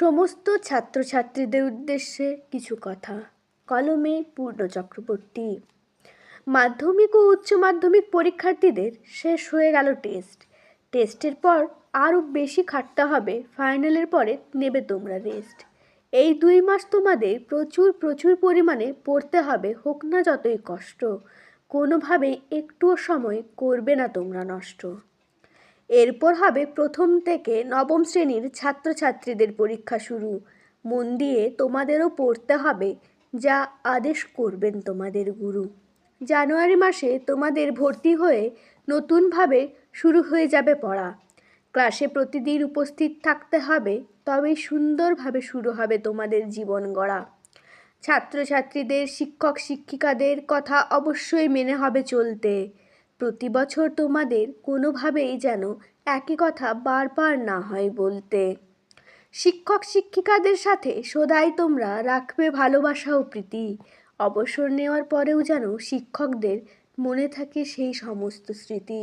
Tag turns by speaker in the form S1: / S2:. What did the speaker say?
S1: সমস্ত ছাত্রছাত্রীদের উদ্দেশ্যে কিছু কথা। কলমে পূর্ণ চক্রবর্তী। মাধ্যমিক ও উচ্চ মাধ্যমিক পরীক্ষার্থীদের শেষ হয়ে গেল টেস্ট। টেস্টের পর আরও বেশি খাটতে হবে, ফাইনালের পরে নেবে তোমরা রেস্ট। এই দুই মাস তোমাদের প্রচুর প্রচুর পরিমাণে পড়তে হবে, হোক না যতই কষ্ট। কোনোভাবেই একটুও সময় করবে না তোমরা নষ্ট। এরপর হবে প্রথম থেকে নবম শ্রেণির ছাত্রছাত্রীদের পরীক্ষা শুরু। মন দিয়ে তোমাদেরও পড়তে হবে, যা আদেশ করবেন তোমাদের গুরু। জানুয়ারি মাসে তোমাদের ভর্তি হয়ে নতুনভাবে শুরু হয়ে যাবে পড়া। ক্লাসে প্রতিদিন উপস্থিত থাকতে হবে, তবেই সুন্দরভাবে শুরু হবে তোমাদের জীবন গড়া। ছাত্রছাত্রীদের শিক্ষক শিক্ষিকাদের কথা অবশ্যই মেনে হবে চলতে। প্রতি বছর তোমাদের কোনোভাবেই যেন একই কথা বারবার না হয় বলতে। শিক্ষক শিক্ষিকাদের সাথে সদাই তোমরা রাখবে ভালোবাসা ও প্রীতি। অবসর নেওয়ার পরেও যেন শিক্ষকদের মনে থাকে সেই সমস্ত স্মৃতি।